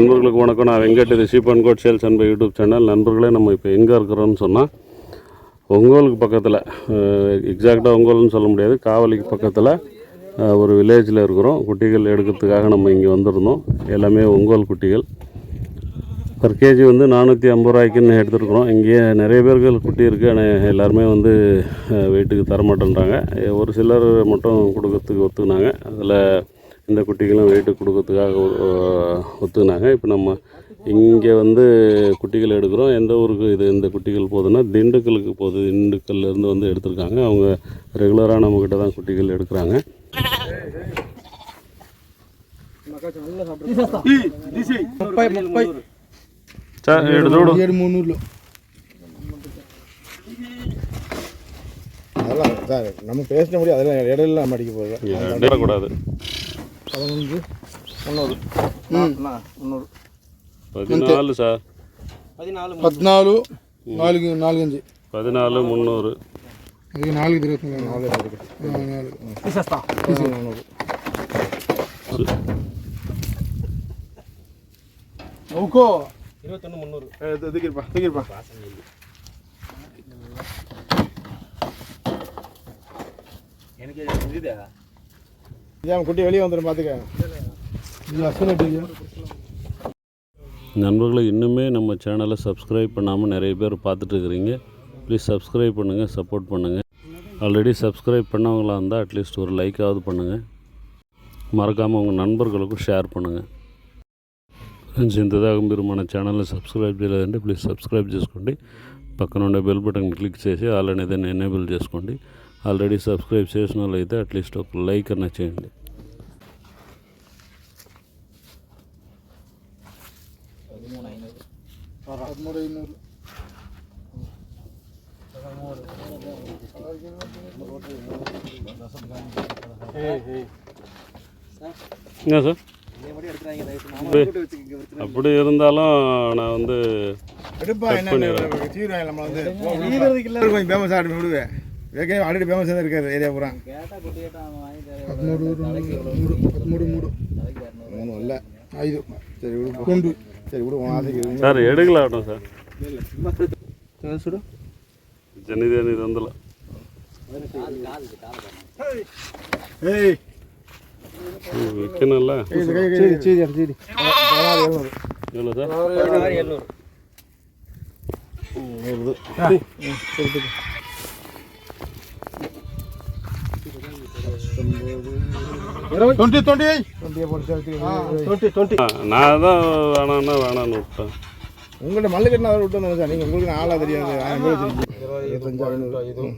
நண்பர்களுக்கு வணக்கம். நான் வெங்கட் இது sheep and goat sales Anbu YouTube channel. நண்பர்களே நம்ம இப்போ எங்கே இருக்கிறோன்னு சொன்னால் ஒங்கோலுக்கு பக்கத்தில் எக்ஸாக்டாக ஒங்கோல்னு சொல்ல முடியாது. காவலிக்கு பக்கத்தில் ஒரு வில்லேஜில் இருக்கிறோம். குட்டிகள் எடுக்கிறதுக்காக நம்ம இங்கே வந்திருந்தோம். எல்லாமே ஒங்கோல் குட்டிகள். பர் கேஜி வந்து நானூற்றி ஐம்பது ரூபாய்க்குன்னு எடுத்துருக்குறோம். இங்கேயே நிறைய பேர்கள் குட்டி இருக்குது ஆனால் எல்லாருமே வந்து வெயிட்டுக்கு தரமாட்டேன்றாங்க. ஒரு சிலர் மட்டும் கொடுக்கறதுக்கு ஒத்துக்குனாங்க. அதில் இந்த குட்டிகளும் வெயிட்டு கொடுக்கறதுக்காக ஒத்துக்கினாங்க. இப்போ நம்ம இங்கே வந்து குட்டிகள் எடுக்கிறோம். எந்த ஊருக்கு இது இந்த குட்டிகள் போகுதுன்னா திண்டுக்கலுக்கு போகுது. திண்டுக்கல்லேருந்து வந்து எடுத்திருக்காங்க. அவங்க ரெகுலராக நம்மக்கிட்ட தான் குட்டிகள் எடுக்கிறாங்க. நம்ம பேச முடியும் அதெல்லாம் இடையில அடிக்க போகுது கூடாது. పదకొండు. ఉన్నూరు ఉన్నూరు పదినాలుగు సార్. పద్నాలుగు నాలుగు నాలుగు ఇంచి పదినాలుగు మున్నూరు. అది నాలుగు తిరుగుతుంది నాలుగు తీసేస్తా. నవ్వుకో. ఇరవై తొమ్మిది మున్నూరు. దగ్గరపా దగ్గరపా. వెనక ఇదా இதான் குட்டி வெளியே வந்துடும் பார்த்துக்க. நண்பர்களை இன்னுமே நம்ம சேனலை சப்ஸ்கிரைப் பண்ணாமல் நிறைய பேர் பார்த்துட்ருக்குறீங்க ப்ளீஸ் சப்ஸ்கிரைப் பண்ணுங்கள் சப்போர்ட் பண்ணுங்கள் ஆல்ரெடி சப்ஸ்கிரைப் பண்ணவங்களாக இருந்தால் அட்லீஸ்ட் ஒரு லைக்காவது பண்ணுங்கள் மறக்காமல் உங்கள் நண்பர்களுக்கும் ஷேர் பண்ணுங்கள் ఫ్రెండ్స్ ఇంతదాకా మీరు మన ఛానల్ని సబ్స్క్రైబ్ చేయలేదంటే ప్లీజ్ సబ్స్క్రైబ్ చేసుకోండి. పక్కన ఉండే బెల్ బటన్ క్లిక్ చేసి ఆల్ అనేది ఎనేబుల్ ఆల్రెడీ సబ్స్క్రైబ్ చేసిన వాళ్ళు అయితే అట్లీస్ట్ ఒక లైక్ అన్న చేయండి పదమూడు ఐనూరు என்ன சார் அப்படி இருந்தாலும் நான் வந்து எடுப்பா என்ன சீராய் நம்ம வந்து கொஞ்சம் ஃபேமஸ் ஆடி விடுவேன் ஏற்கனவே ஆல்ரெடி ஃபேமஸ் தான் இருக்காது ஏரியா பூரா పదమూడు రెండు మూడు పదమూడు మూడు மூணு இல்லை ఐదు சரி விடு రెండు சரி விடு உன் ஆசைக்கு இது. సార్ ఎడగలాడటం సార్ చూడు జనిది అనేది అందులో ஏய் విక్కినల్లా சரி ట్వంటీ ஆ, நான் தான் வேணான்னா வேணான்னு விட்டேன் உங்கள்கிட்ட மல்லு கட்டினா விட்டு வந்தோம் சார் நீங்கள் உங்களுக்கு ஆளா தெரியாது ஆயிரம் பேர் வச்சிருக்கீங்க இருபத்தஞ்சு ஐநூறு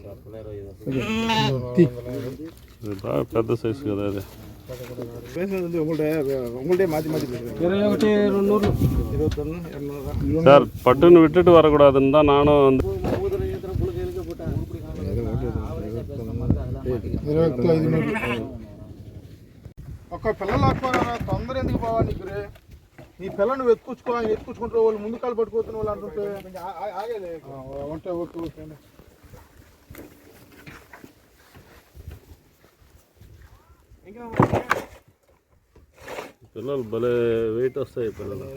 இது பா పెద్ద సైజు కదా అది பேசுறது வந்து உங்கள்கிட்ட உங்கள்கிட்டே மாற்றி மாற்றி பேசுகிறேன் ఇరవై ఒకటి రెండు నూరు இருபத்தொன்று இரநூறு சார் பட்டுன்னு விட்டுட்டு வரக்கூடாதுன்னு தான் நானும் வந்து ఇరవై ఒకటి ఐదు నూరు ఒక పిల్లలు ఆడుకోరా తొందర ఎందుకు పోవాలి నీకు రే నీ పిల్లని వెతుకుచ్చుకో ఆయన వెతుకుచ్చుకుంటారు వాళ్ళు ముందు కాలు పట్టుకోతున్న వాళ్ళు అంటుంటే ఆ, ఉంటే ఓకే ఓకే పిల్లలు భలే వెయిట్ వస్తాయి పిల్లలు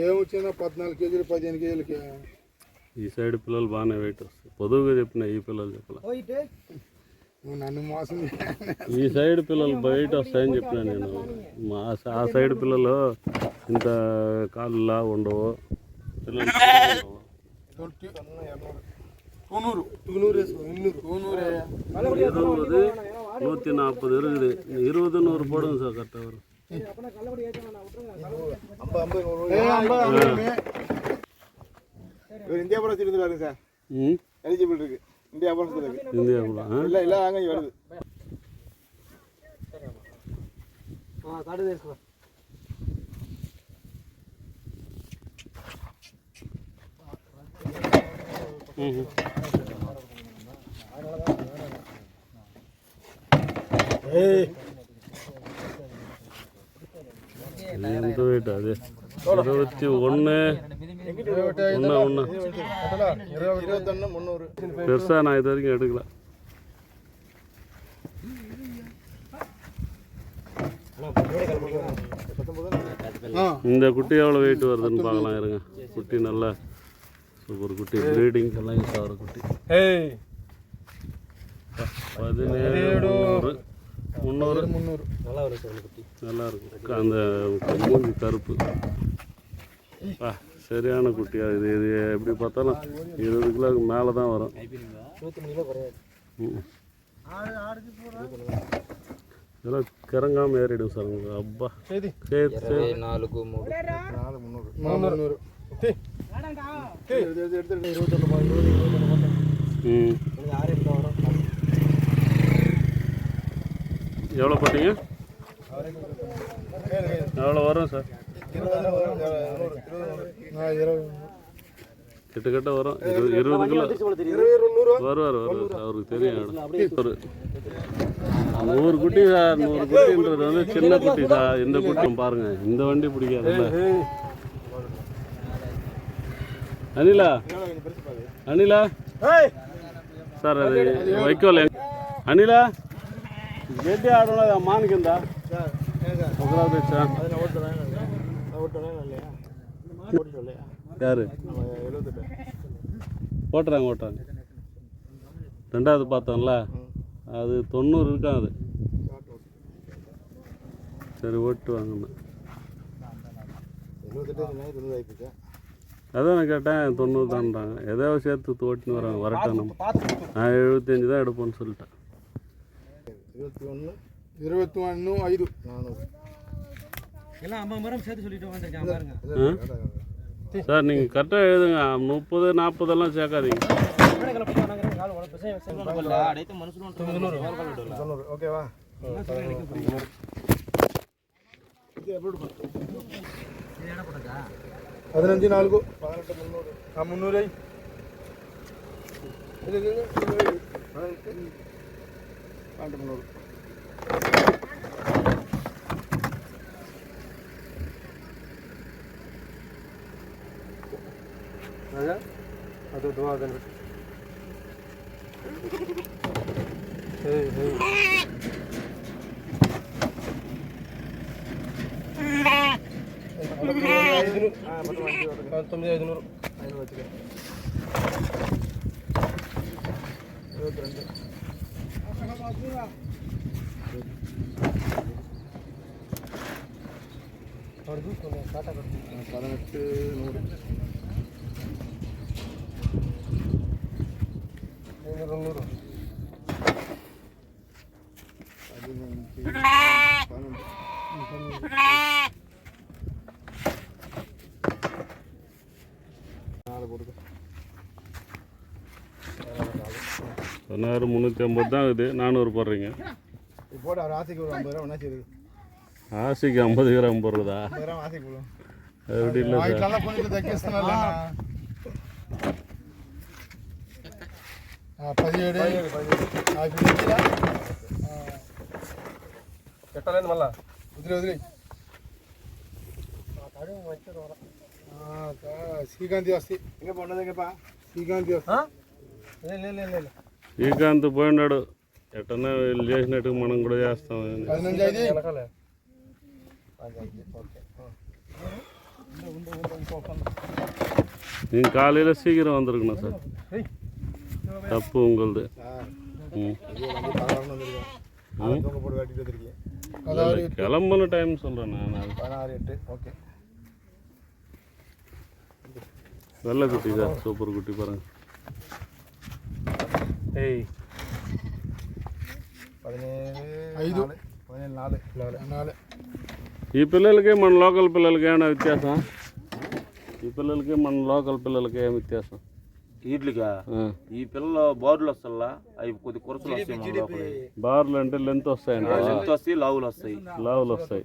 ఏమొచ్చిందా పద్నాలుగు కేజీలు పదిహేను కేజీలకి ఈ సైడ్ పిల్లలు బాగానే వెయిట్ వస్తాయి పొదువుగా చెప్పిన ఈ పిల్లలు చెప్పలే ఈ సైడ్ పిల్లలు బయట వస్తాయని చెప్పిన నేను ఆ సైడ్ పిల్లలు ఇంత కాళ్ళులా ఉండవు పిల్లలు இருபது நூற்றி நாற்பது இருக்குது இருபது நூறு போடுங்க சார் கரெக்டாக வரும் இவர் இந்தியா பூரா வச்சுட்டு வருங்க சார் ம் எலிஜிபிள் இருக்கு இந்தியா பூரா சுத்தி இருக்கு இந்தியாவுக்குள்ள ஆ இல்லை இல்லை அங்கே வருது మ్మ్. இது எந்த வெயிட் அது இருபத்தி ஒன்று ஒன்று ஒன்று பெருசாக நான் இது வரைக்கும் எடுக்கல. இந்த குட்டி எவ்வளோ வெயிட் வருதுன்னு பார்க்கலாம் இருங்க. குட்டி நல்லா சூப்பர் குட்டி. ப்ரீடிங் எல்லாம் யூஸ் ஆகிற குட்டி. பதினேழு முந்நூறு முந்நூறு நல்லா வரும் குட்டி நல்லா இருக்கும் அந்த மூஞ்சி கருப்பு ஆ சரியான குட்டியாக இது இது எப்படி பார்த்தாலும் இருபது கிலோவுக்கு மேலே தான் வரும் இதெல்லாம் கிறங்காமல் ஏறிடும் சார் உங்களுக்கு அப்பா சரி சரி நாலுக்கு மூணு நாலு முந்நூறு முந்நூறு ம் எவ்வளோ போட்டீங்க? எவ்வளோ வரும் சார்? கிட்டத்தட்ட வரும். இருபது இருபது கிலோ. வருவார் வருவார் அவருக்கு தெரியும் ஒரு நூறு குட்டி சார் நூறு குட்டின்றது வந்து சின்ன குட்டி சார். இந்த குட்டி பாருங்க. இந்த வண்டி பிடிக்காதுல்ல. அனிலா அனிலா. சார் அது வைக்கோல் அனிலா? గడ్డి ఆడడం మానకిందా ఒకరావు తెచ్చా யாரு ஓட்டுறாங்க ஓட்டுறாங்க ரெண்டாவது பார்த்தோம்ல அது தொண்ணூறு இருக்கான் அது சரி ஓட்டு வாங்கண்ணா அதான் நான் கேட்டேன் தொண்ணூறு தான்றாங்க ஏதோ சேர்த்து ஓட்டின்னு வராங்க வரட்டும் நம்ம நான் எழுபத்தஞ்சு தான் எடுப்போம்னு சொல்லிட்டேன் இருபத்தி ஒன்று. இருபத்தி ஒன்று ஐந்து. நானூறு. எல்லாம் ஐம்பது மரம் சேர்த்து சொல்லிட்டு வந்துருக்கேன் பாருங்க. சார் நீங்கள் கரெக்டாக எழுதுங்க. முப்பது நாற்பதெல்லாம் சேர்க்காதீங்க. ஓகேவா பதினஞ்சு நாலுக்கு பதினெட்டு முந்நூறு. ஆ முந்நூறு. అయ్యి పన్నెండు మున్నూరు ಅದು ದುವಾ ಅದನ್ನು ಹೇಯ್ ಹೇಯ್ పంతొమ్మిది ఐదు నూరు ఇరవై பதினெட்டு நூறு தொண்ணூறு பதினஞ்சு பன்னெண்டு பதினாறு முந்நூற்றி ஐம்பது தான் இது நானூறு போடுறீங்க. போட ஒரு ஆசைக்கு ஒரு ஐம்பது ரூபா ஒன்றா சரி. ஆசைக்கு ஐம்பது கிராம் போடுறதா ஐம்பது ரூபா ஆசைக்கு போடும் அது எப்படி இல்லை சார் ఇట్లా కొంచెం తగ్గిస్తున్నా పదిహేడు ఆ, ఇప్పుడు తెచ్చిరా? ఆ, పెట్టలేదు మళ్ళా వదిలే వదిలే శ్రీకాంతి వస్తాయి ఇంకా పండుగ శ్రీకాంతి వస్తాయి శ్రీకాంత్ పోయినాడు ఎట్టన్నా వీళ్ళు చేసినట్టు మనం కూడా చేస్తాం పదినంజు ఐదు நீங்கள் காலையில் சீக்கிரம் வந்திருக்கணும் சார். தப்பு உங்களது. கிளம்புன டைம் சொல்கிறேன் நான். பதினாறு எட்டு. ஓகே. நல்ல குட்டி சார் சூப்பர் குட்டி பாருங்க. ஏய். பதினேழு ஐந்து. பதினேழு நாலு நாலு. நாலு. ఈ పిల్లలకి మన లోకల్ పిల్లలకి ఏమైనా వ్యత్యాసం? ఈ పిల్లలకి మన లోకల్ పిల్లలకి ఏం వ్యత్యాసం? వీటిగా ఆ. ఈ పిల్లలు బోర్డులు వస్తల్లా? అవి కొద్ది కొరసలు వస్తాయి మన లోపల బార్లు అంటే లెంత్ వస్తాయండి ఎంత వస్తాయి లావులు వస్తాయి. లావులు వస్తాయి.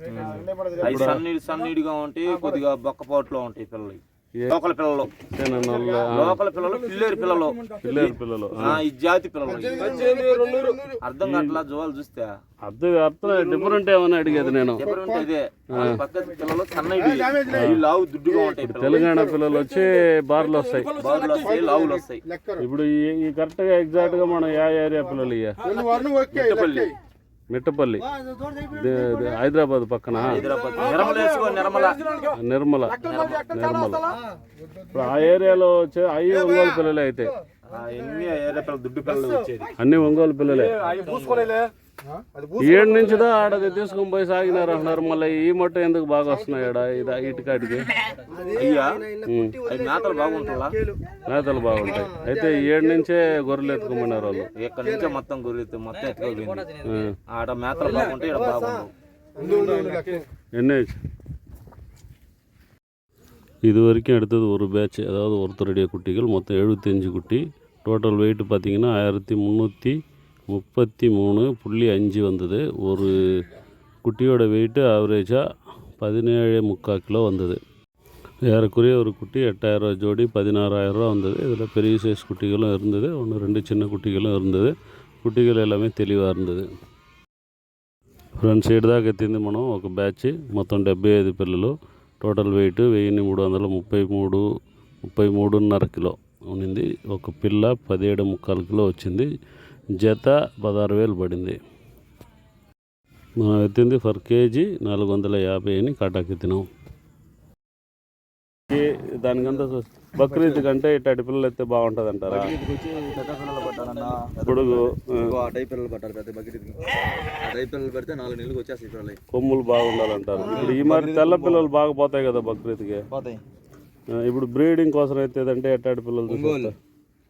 అవి సన్నీడి సన్నీడిగా ఉంటాయి కొద్దిగా బొక్కపాట్లో ఉంటాయి పిల్లలు లోకల్ పిల్లలు. లోకల్ పిల్లలు పిల్లేరు పిల్లలు. పిల్లలు పిల్లలు ఆ, ఈ జాతి పిల్లలు. అర్థం కావట్లా జోలు చూస్తే? అది అర్థం డిఫరెంట్ ఏమని అడిగేది నేను. డిఫరెంట్ ఇదే. వాళ్ళ పక్క పిల్లలు లావు దుడ్డుగా ఉంటాయి తెలంగాణ పిల్లలు వచ్చి బార్లు వస్తాయి. బోర్డులు వస్తాయి లావులు వస్తాయి. ఇప్పుడు ఈ ఈ కరెక్ట్గా ఎగ్జాక్ట్గా మనం ఏ ఏరియా పిల్లలు ఇయ్య. మిట్టపల్లి. హైదరాబాద్ పక్కన. నిర్మల నిర్మల. ఇప్పుడు ఆ ఏరియాలో వచ్చే అవి ఒంగోలు పిల్లలే అయితే. అన్ని ఒంగోలు పిల్లలే. ఏడు నుంచి దా ఆడ తీసుకొని పోయి సాగినారు అంటున్నారు మళ్ళీ ఈ మొట్ట ఎందుకు బాగా వస్తున్నాయి ఆడ ఇది ఇటుకాటికి అయ్యా ఉమ్. అది మేతలు బాగుంటుందా మేతలు బాగుంటాయి అయితే ఈ ఏడు నుంచే గొర్రెలు ఎత్తుకోమన్నారు వాళ్ళు ఇక్కడ నుంచే మొత్తం గురి మొత్తం ఎత్తుకోపోయింది ఉమ్. ఆడ మేతలు బాగుంటాయి ఇక్కడ బాగుంటాయి உண்டு உண்டு உண்டு லக்கு. என்ன ஆச்சு இது வரைக்கும் எடுத்தது ஒரு பேட்ச் அதாவது ஒருத்தருடைய குட்டிகள் மொத்தம் எழுபத்தஞ்சு குட்டி டோட்டல் வெயிட் பார்த்தீங்கன்னா ஆயிரத்தி முந்நூற்றி முப்பத்தி மூணு புள்ளி அஞ்சு வந்தது ஒரு குட்டியோட வெயிட்டு ஆவரேஜாக பதினேழு முக்கால் கிலோ வந்தது ஏறக்குறைய ஒரு குட்டி எட்டாயிரரூவா ஜோடி பதினாறாயிரரூவா வந்தது இதில் பெரிய சைஸ் குட்டிகளும் இருந்தது ஒன்று ரெண்டு சின்ன குட்டிகளும் இருந்தது కుట్టిగలు எல்லாமே தெளிவாக இருந்தது ఫ్రంట్ సైడ్ దాకా ఎత్తింది మనం ఒక బ్యాచ్ మొత్తం డెబ్బై ఐదు పిల్లలు టోటల్ వెయిట్ వెయ్యిన్ని మూడు వందల ముప్పై మూడు ముప్పై మూడున్నర కిలో ఉన్నింది ఒక పిల్ల పదిహేడు ముక్కాలు కిలో వచ్చింది జత పదహారు వేలు పడింది. మనం ఎత్తింది ఫర్ కేజీ నాలుగు వందల యాభై అని కాటాకి ఎత్తినాం. దానికంతా బక్రీద్ కంటే ఇట్లాంటి పిల్లలు ఎత్తే బాగుంటుంది అంటారా పెద్ద పిల్లలు పిల్లలు పట్టాలి పెద్ద బకెట్కి ఆ టైప్ పిల్లలు పెడితే నాలుగు నెలలకు వచ్చేస్తాయి పిల్లలు. కొమ్ములు బాగుండాలంటారు. ఇప్పుడు ఈ మరి తెల్ల పిల్లలు బాగా పోతాయి కదా బక్రీద్కి? పోతాయి. ఇప్పుడు బ్రీడింగ్ కోసం అయితే ఎట్టాడి పిల్లలు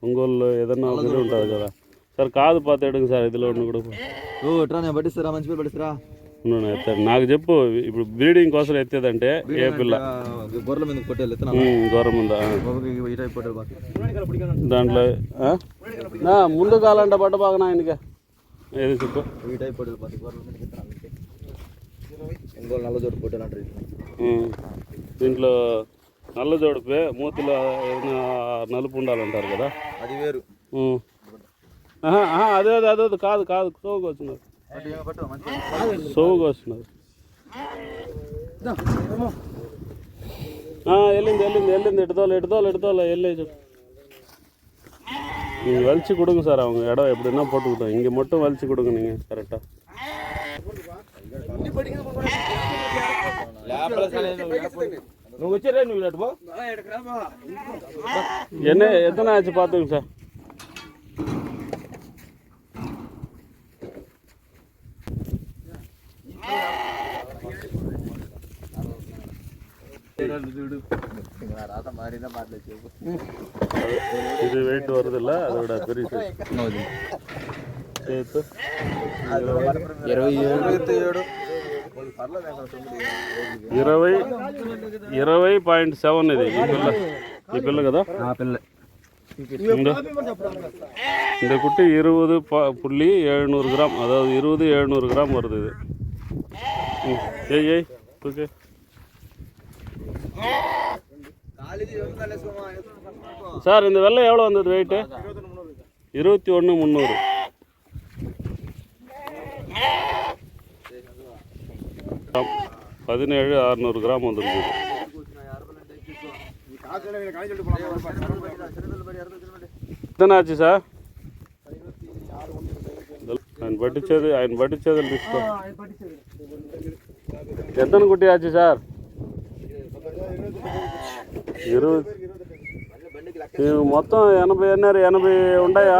ఒంగోలు. ఏదన్నా ఇది ఉంటుంది కదా. సార్ కాదు పాత ఎడుగు సార్ ఇదిలో ఉన్న కూడా. ఓ ఎట్రా నేను పట్టిస్తారా? మంచి పిల్ల పట్టిస్తారా? నువ్వు ఎత్తాడు నాకు చెప్పు ఇప్పుడు బ్రీడింగ్ కోసం ఎత్తేదంటే ఏ పిల్ల? గొర్రెల మీద కొట్టేది గొర్రె ముందా దాంట్లో నా ముందు కాలంట పట్ట బాగా నా ఆయనకి ఏదో చెప్పు? దీంట్లో నల్ల జోడిపే మూతిలో ఏదైనా నలుపు ఉండాలంటారు కదా? అది వేరు. అదే అదే అదే అదే, కాదు కాదు సోవుకు వచ్చినారు పట్టు ఏమో పట్టు మంచి సోవుకు వస్తున్నారు ఆ, వెళ్ళింది వెళ్ళింది వెళ్ళింది ఎటుదోల ఎటుదోల ఎటుదోల వెళ్ళేది நீங்கள் வலிச்சு கொடுங்க சார் அவங்க இடம் எப்படின்னா போட்டுக்கிட்டோம் இங்கே மட்டும் வலிச்சு கொடுங்க நீங்கள் கரெக்டாக నువ్వు వచ్చారే నువ్వు ఇటు పో என்ன எத்தனை ஆச்சு பார்த்துங்க சார் రాత మారిందా మాట్లాడి இது வெயிட் வருதில்ல அதோட பெரிய size. சேர்த்து ఇరవై ఏడు ఏడు ఇరవై ఇరవై పాయింట్ సెవెన్ ఇది ఈ పిల్ల ఈ పిల్ల కదా పిల్ల இந்த இந்த குட்டி இருபது ப- புள்ளி எழுநூறு கிராம் அதாவது இருபது எழுநூறு கிராம் வருது இது ம். ஏய் ஏய் ஓகே சார் இந்த வெள்ளை எவ்வளோ வந்தது வெயிட்டு இருபத்தி ஒன்று முந்நூறு பதினேழு அறநூறு கிராம் வந்துருக்கு எத்தனை ஆச்சு சார் ఆయన పట్టించేది ఆయన పట్టించేది తీసుకో ఎంతను కుట్టి ఆచి సార్ ఇరవై ఇవి మొత్తం ఎనభై అన్నారు ఎనభై ఉన్నాయా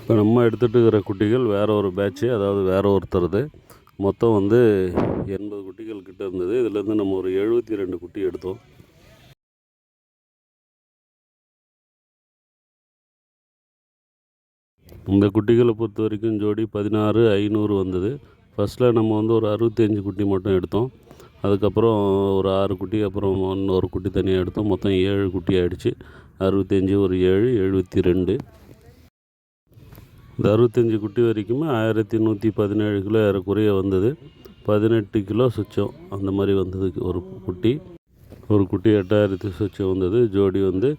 இப்போ நம்ம எடுத்துகிட்டு இருக்கிற குட்டிகள் வேற ஒரு பேட்ச்சு அதாவது வேற ஒருத்தருது மொத்தம் வந்து எண்பது குட்டிகள் கிட்ட இருந்தது இதுலேருந்து நம்ம ஒரு எழுபத்தி ரெண்டு குட்டி எடுத்தோம் இந்த குட்டிகளை பொறுத்த வரைக்கும் ஜோடி பதினாறு ஐநூறு வந்தது ஃபஸ்ட்டில் நம்ம வந்து ஒரு அறுபத்தஞ்சு குட்டி மட்டும் எடுத்தோம் அதுக்கப்புறம் ஒரு ஆறு குட்டி அப்புறம் இன்னொரு குட்டி தனியாக எடுத்தோம். மொத்தம் ஏழு குட்டி ஆகிடுச்சி அறுபத்தஞ்சி ஒரு ஏழு எழுபத்தி ரெண்டு. இந்த அறுபத்தஞ்சி குட்டி வரைக்குமே ஆயிரத்தி நூற்றி பதினேழு கிலோ ஏறக்குறைய வந்தது. பதினெட்டு கிலோ சுச்சம் அந்த மாதிரி வந்ததுக்கு ஒரு குட்டி ஒரு குட்டி எட்டாயிரத்தி சுச்சம் வந்தது. ஜோடி வந்து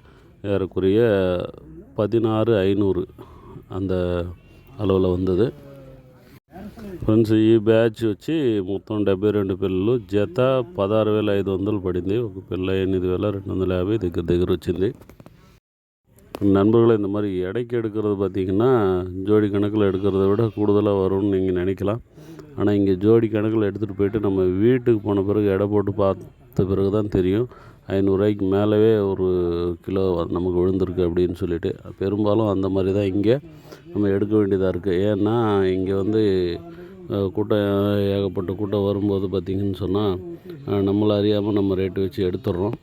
ஏறக்குறைய பதினாறு ஐநூறு அந்த அளவில் வந்தது. ఫ్రెండ్స్ ఈ బ్యాచ్ వచ్చి మొత్తం డెబ్బై రెండు పిల్లలు జత పదహారు వేల ఐదు వందలు పడింది ఒక పిల్ల ఎనిమిది వేల రెండు వందల యాభై దగ్గర దగ్గర వచ్చింది நண்பர்களே இந்த மாதிரி எடைக்கு எடுக்கிறது பார்த்திங்கன்னா ஜோடி கணக்கில் எடுக்கிறத விட கூடுதலாக வரும்னு நீங்கள் நினைக்கலாம் ஆனால் இங்கே ஜோடி கணக்கில் எடுத்துகிட்டு போயிட்டு நம்ம வீட்டுக்கு போன பிறகு எடை போட்டு பார்த்த பிறகு தான் தெரியும் ஐநூறுரூவாய்க்கு மேலவே ஒரு கிலோ நமக்கு விழுந்திருக்கு அப்படின்னு சொல்லிட்டு பெரும்பாலும் அந்த மாதிரி தான் இங்கே நம்ம எடுக்க வேண்டியதாக இருக்குது ஏன்னா இங்கே வந்து கூட்டம் ஏகப்பட்ட கூட்டம் வரும்போது பார்த்திங்கன்னு சொன்னால் நம்மளை அறியாமல் நம்ம ரேட்டு வச்சு எடுத்துடுறோம்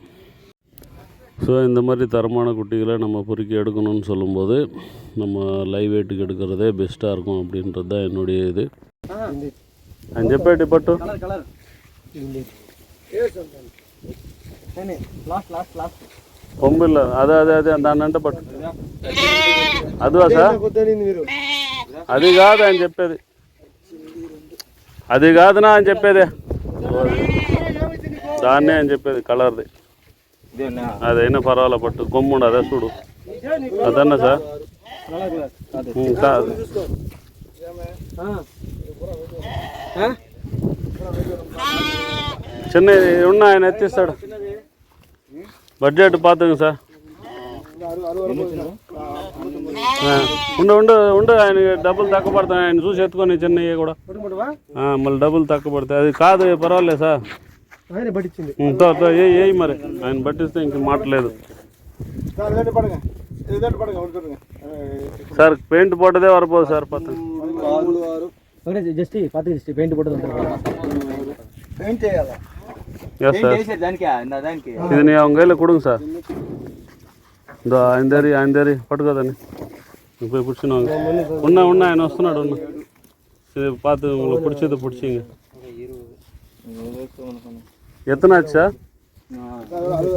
ஸோ இந்த மாதிரி தரமான குட்டிகளை நம்ம பொறுக்கி எடுக்கணும்னு சொல்லும்போது நம்ம லைவ் வெயிட்டுக்கு எடுக்கிறதே பெஸ்ட்டாக இருக்கும் அப்படின்றது தான் என்னுடைய இது. அஞ்சப்பேட்டி பட்டு? லாஸ்ட் லாஸ்ட் லாஸ்ட் లాస్ట్ కొమ్మిల్ల అదే అదే అదే దాన్ని అంటే పట్టు. అదివా సార్? అది కాదు ఆయన చెప్పేది. అది కాదునా అని చెప్పేది. దాన్నే అని చెప్పేది కలర్ది. అదైనా పర్వాలే పట్టు. కొమ్ముండు అదే చూడు. అదన్నా సార్? కాదు చిన్న ఉన్న ఆయన ఎత్తిస్తాడు. బడ్జెట్ பார்த்துங்க சார் ఉండు ఉండు ఉండు ఆయన డబ్బులు తక్కువ పడతాయి ఆయన చూసి ఎత్తుకొని చెన్నయ్య కూడా. మళ్ళీ డబ్బులు తక్కువ పడతాయి అది కాదు పర్వాలేదు సార్. ఏ ఏ మరి. ఆయన పట్టిస్తే ఇంక మాటలేదు. సార్ పెయింట్ పోటదే వరపోదు సార్ జస్ట్ పెయింట్ పోటది పెయింట్ చేయాలా எஸ் சார் దానికి దానికి இது நீ அவங்க கையில் கொடுங்க சார் இந்த ஐந்தேரி ஐந்தேரி పట్టుకోదండి పోయి పిడిచినా ఉన్నా ఉన్నా ఆయన వస్తున్నాడు ఉన్నా ఇది பார்த்து உங்களுக்கு பிடிச்சது பிடிச்சிங்க ఎత్తనా సార్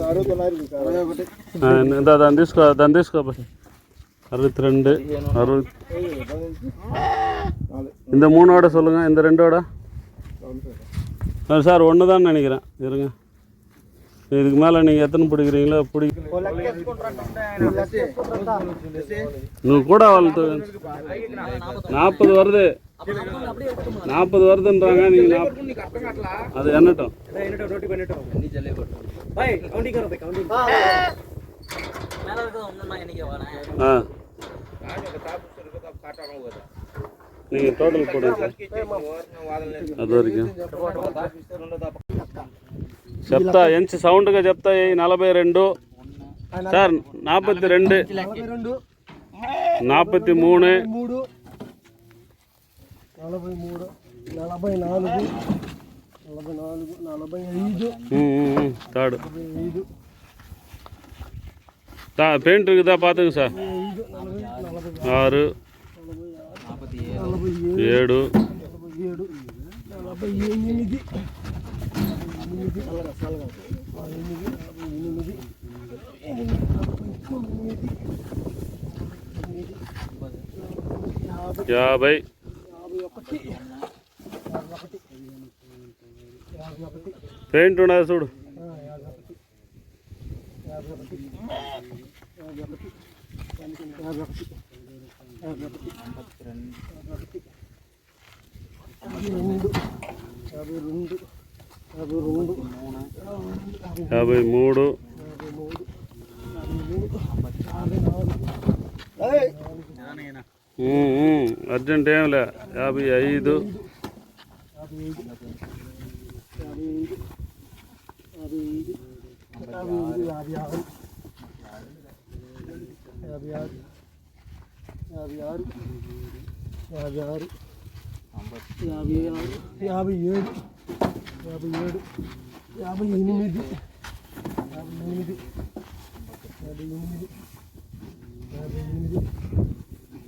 అడుగుతున్నారు అరవై ఒకటి ఆ, ఇందా దాన్ని తీసుకో దాన్ని తీసుకో పోయి. அறுபத்தி ரெண்டு அறுபத்தி இந்த மூணோட சொல்லுங்க இந்த ரெண்டோட ஆ, சார் ஒன்று தான் நினைக்கிறேன். இருங்க. இதுக்கு மேலே நீங்கள் எத்தனை பிடிக்கிறீங்களோ பிடி இன்னும் கூட வளர்த்து நாற்பது வருது. நாற்பது வருதுன்றாங்க. நீங்கள் அது என்னட்டும்? ஆ. நீங்கள் டோட்டல் போடுங்க சார் అది వరకు చెప్తా ఎంచి సౌండ్గా చెప్తా ఈ నలభై రెండు సార్ నాపత్తి రెండు రెండు నాపత్తి మూడు మూడు నలభై మూడు నలభై నాలుగు నలభై నాలుగు నలభై ఐదు తాడు ఐదు తా పెయింట్ இருக்குதா பார்த்துங்க சார் ఐదు నలభై నలభై ஆறு నలభై ఏడు. ఏడు నలభై ఎనిమిది ఎనిమిది ఎనిమిది ఎనిమిది ఎనిమిది యాభై. యాభై ఒకటి యాభై ఒకటి పెయింట్ ఉన్నది చూడు. యాభై ఒకటి యాభై ఒకటి యాభై మూడు. అర్జెంట్ ఏం యాభై ఐదు. యాభై ఆరు యాభై ఆరు. యాభై ఆరు యాభై ఆరు యాభై ఆరు యాభై ఏడు యాభై ఏడు యాభై ఎనిమిది యాభై ఎనిమిది యాభై ఎనిమిది యాభై ఎనిమిది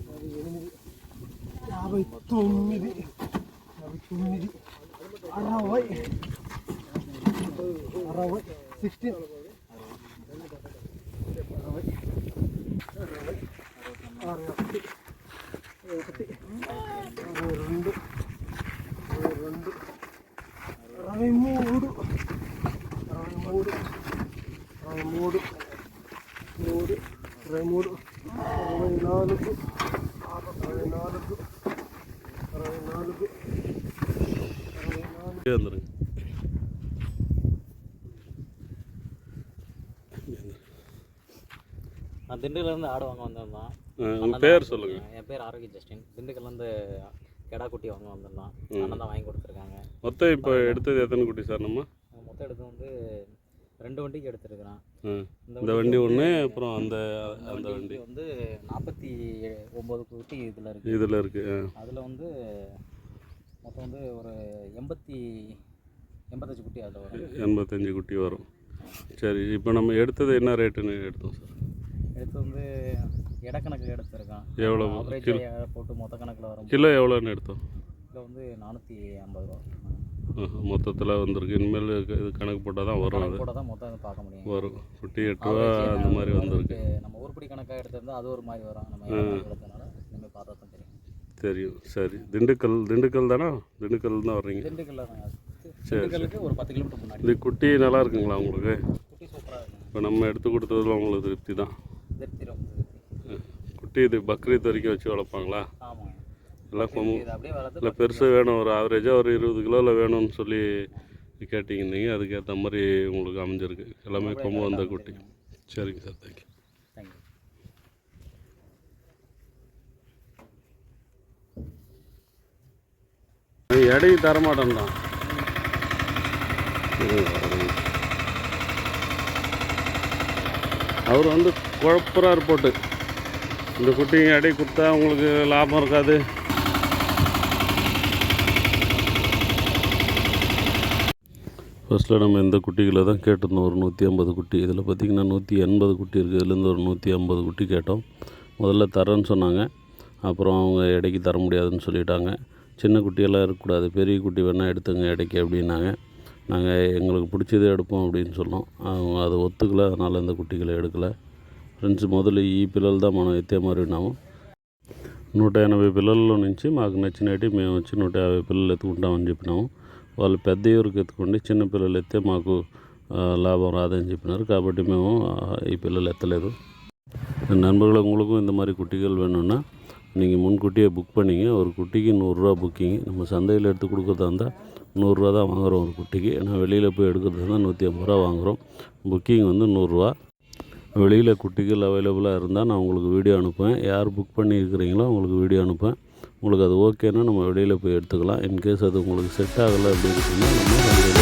యాభై ఎనిమిది యాభై తొమ్మిది యాభై తొమ్మిది అరవై అరవై సిక్స్టీన్ வந்துருங்க நான் திண்டுக்கல்லேருந்து ஆடு வாங்க வந்திருந்தோம் உங்கள் பேர் சொல்லுங்கள் என் பேர் ஆரோக்கிய ஜஸ்டின். திண்டுக்கல்லேருந்து கெடா குட்டி வாங்க வந்திருந்தோம். அண்ணன் தான் வாங்கி கொடுத்துருக்காங்க. மொத்தம் இப்போ எடுத்தது எத்தனை குட்டி சார் நம்ம? மொத்தம் எடுத்து வந்து ரெண்டு வண்டிக்கு எடுத்துருக்குறான். இந்த வண்டி ஒன்று அப்புறம் அந்த அந்த வண்டி. வந்து நாற்பத்தி ஒம்பது குட்டி இதில் இருக்குது இதில் இருக்குது அதில் வந்து மொத்தம் வந்து ஒரு எண்பத்தி எண்பத்தஞ்சு குட்டி அதில் வரும். எண்பத்தஞ்சு குட்டி வரும். சரி இப்போ நம்ம எடுத்தது என்ன ரேட்டுன்னு எடுத்தோம் சார்? எடுத்து வந்து இடக்கணக்கில் எடுத்திருக்கான். எவ்வளோ போட்டு மொத்த கணக்கில் வரும். கிலோ எவ்வளோன்னு எடுத்தோம்? கிலோ வந்து நானூற்றி ஐம்பது ரூபா. மொத்தத்தில் வந்திருக்கு. இனிமேல் இது கணக்கு போட்டால் தான் வரும் அது. கூட தான் மொத்தம் பார்க்க முடியும். வரும். குட்டி எட்டு ரூபா அந்த மாதிரி வந்திருக்கு. நம்ம உருப்படி கணக்காக எடுத்திருந்தா அது ஒரு மாதிரி வரும். நம்ம இடக்கணக்கு எடுத்தனால இனிமேல் பார்த்தா தெரியும். சரி. திண்டுக்கல் திண்டுக்கல் தானே? திண்டுக்கல் தான் வர்றீங்க. ஒரு பத்து கிலோமீட்டர் முன்னாடி. இது குட்டி நல்லா இருக்குங்களா உங்களுக்கு? இப்போ நம்ம எடுத்து கொடுத்ததுல உங்களுக்கு திருப்தி தான். குட்டி இது பக்ரீத் வரைக்கும் வச்சு வளர்ப்பாங்களா? எல்லாம் கொம்பு இல்லை பெருசு வேணும். ஒரு ஆவரேஜாக ஒரு இருபது கிலோவில் வேணும்னு சொல்லி கேட்டிங்க அதுக்கேற்ற மாதிரி உங்களுக்கு அமைஞ்சிருக்கு. எல்லாமே கொம்பு வந்த குட்டி. சரிங்க சார். தேங்க்யூ எடை தரமாட்டேன்டான் அவர் வந்து குழப்பறாரு போட்டு. இந்த குட்டிங்க எடை கொடுத்தா உங்களுக்கு லாபம் இருக்காது. ஃபர்ஸ்ட்டில் நம்ம இந்த குட்டிகளை தான் கேட்டிருந்தோம். ஒரு நூற்றி ஐம்பது குட்டி. இதில் பார்த்திங்கன்னா நூற்றி எண்பது குட்டி இருக்குது. இதுலேருந்து ஒரு நூற்றி ஐம்பது குட்டி கேட்டோம். முதல்ல தரேன்னு சொன்னாங்க. அப்புறம் அவங்க எடைக்கு தர முடியாதுன்னு சொல்லிட்டாங்க. சின்ன குட்டியெல்லாம் இருக்கக்கூடாது. பெரிய குட்டி வேணால் எடுத்துங்க இடைக்கு அப்படின்னாங்க. நாங்கள் எங்களுக்கு பிடிச்சதே எடுப்போம் அப்படின்னு சொன்னோம். அவங்க அதை ஒத்துக்கலை அதனால் இந்த குட்டிகளை எடுக்கலை. ஃப்ரெண்ட்ஸ் మొదలు ఈ పిల్లలు దా మనం ఎత్తే మారినాము నూట ఎనభై పిల్లల్లో నుంచి మాకు నచ్చినవి మేము వచ్చి నూట యాభై పిల్లలు ఎత్తుకుంటామని చెప్పినాము వాళ్ళు పెద్ద ఎవరికి ఎత్తుకోండి చిన్న పిల్లలు ఎత్తే మాకు లాభం రాదని చెప్పినారు కాబట్టి మేము ఈ పిల్లలు ఎత్తలేదు நண்பர்கள் உங்களுக்கும் இந்த மாதிரி குட்டிகள் வேணும்னா நீங்கள் முன்கூட்டியே புக் பண்ணிங்க. ஒரு குட்டிக்கு நூறுரூவா புக்கிங். நம்ம சந்தையில் எடுத்து கொடுக்குறதா இருந்தால் நூறுரூவா தான் வாங்குகிறோம் ஒரு குட்டிக்கு. ஏன்னா வெளியில் போய் எடுக்கிறதா இருந்தால் நூற்றி ஐம்பது ரூபா வாங்குகிறோம் புக்கிங் வந்து நூறுரூவா. வெளியில் குட்டிகள் அவைலபிளாக இருந்தால் நான் உங்களுக்கு வீடியோ அனுப்புவேன். யார் புக் பண்ணியிருக்கிறீங்களோ உங்களுக்கு வீடியோ அனுப்பேன் உங்களுக்கு அது ஓகேன்னா நம்ம வெளியில் போய் எடுத்துக்கலாம். இன்கேஸ் அது உங்களுக்கு செட் ஆகலை அப்படின்னு சொன்னால் நம்ம